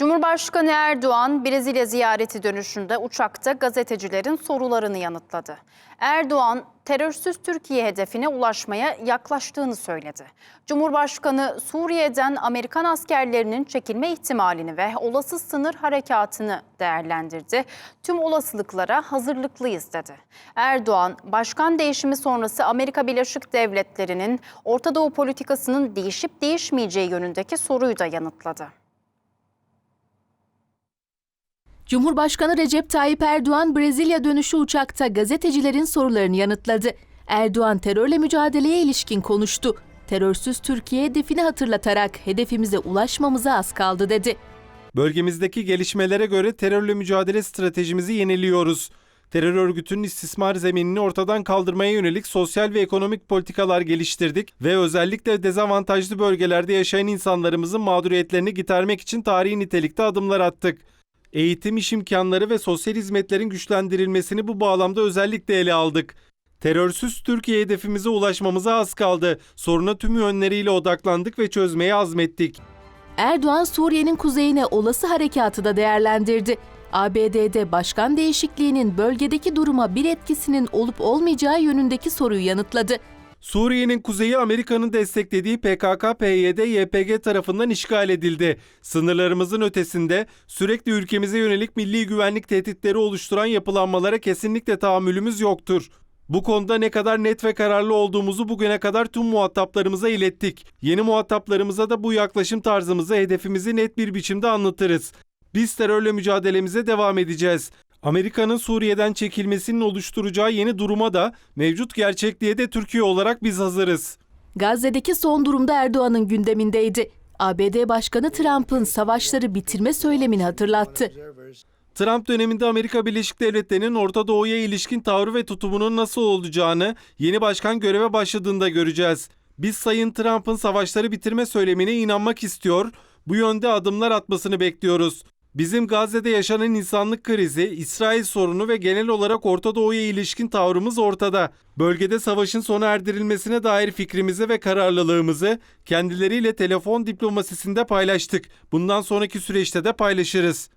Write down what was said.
Cumhurbaşkanı Erdoğan Brezilya ziyareti dönüşünde uçakta gazetecilerin sorularını yanıtladı. Erdoğan terörsüz Türkiye hedefine ulaşmaya yaklaştığını söyledi. Cumhurbaşkanı Suriye'den Amerikan askerlerinin çekilme ihtimalini ve olası sınır harekatını değerlendirdi. Tüm olasılıklara hazırlıklıyız dedi. Erdoğan, başkan değişimi sonrası Amerika Birleşik Devletleri'nin Orta Doğu politikasının değişip değişmeyeceği yönündeki soruyu da yanıtladı. Cumhurbaşkanı Recep Tayyip Erdoğan Brezilya dönüşü uçakta gazetecilerin sorularını yanıtladı. Erdoğan terörle mücadeleye ilişkin konuştu. Terörsüz Türkiye hedefini hatırlatarak hedefimize ulaşmamıza az kaldı dedi. Bölgemizdeki gelişmelere göre terörle mücadele stratejimizi yeniliyoruz. Terör örgütünün istismar zeminini ortadan kaldırmaya yönelik sosyal ve ekonomik politikalar geliştirdik ve özellikle dezavantajlı bölgelerde yaşayan insanlarımızın mağduriyetlerini gidermek için tarihi nitelikte adımlar attık. Eğitim, iş imkanları ve sosyal hizmetlerin güçlendirilmesini bu bağlamda özellikle ele aldık. Terörsüz Türkiye hedefimize ulaşmamıza az kaldı. Soruna tüm yönleriyle odaklandık ve çözmeye azmettik. Erdoğan Suriye'nin kuzeyine olası harekatı da değerlendirdi. ABD'de başkan değişikliğinin bölgedeki duruma bir etkisinin olup olmayacağı yönündeki soruyu yanıtladı. Suriye'nin kuzeyi Amerika'nın desteklediği PKK-PYD, YPG tarafından işgal edildi. Sınırlarımızın ötesinde sürekli ülkemize yönelik milli güvenlik tehditleri oluşturan yapılanmalara kesinlikle tahammülümüz yoktur. Bu konuda ne kadar net ve kararlı olduğumuzu bugüne kadar tüm muhataplarımıza ilettik. Yeni muhataplarımıza da bu yaklaşım tarzımızı, hedefimizi net bir biçimde anlatırız. Biz terörle mücadelemize devam edeceğiz. Amerika'nın Suriye'den çekilmesinin oluşturacağı yeni duruma da mevcut gerçekliğe de Türkiye olarak biz hazırız. Gazze'deki son durumda Erdoğan'ın gündemindeydi. ABD Başkanı Trump'ın savaşları bitirme söylemini hatırlattı. Trump döneminde Amerika Birleşik Devletleri'nin Orta Doğu'ya ilişkin tavrı ve tutumunun nasıl olacağını yeni başkan göreve başladığında göreceğiz. Biz Sayın Trump'ın savaşları bitirme söylemine inanmak istiyor, bu yönde adımlar atmasını bekliyoruz. Bizim Gazze'de yaşanan insanlık krizi, İsrail sorunu ve genel olarak Orta Doğu'ya ilişkin tavrımız ortada. Bölgede savaşın sona erdirilmesine dair fikrimizi ve kararlılığımızı kendileriyle telefon diplomasisinde paylaştık. Bundan sonraki süreçte de paylaşırız.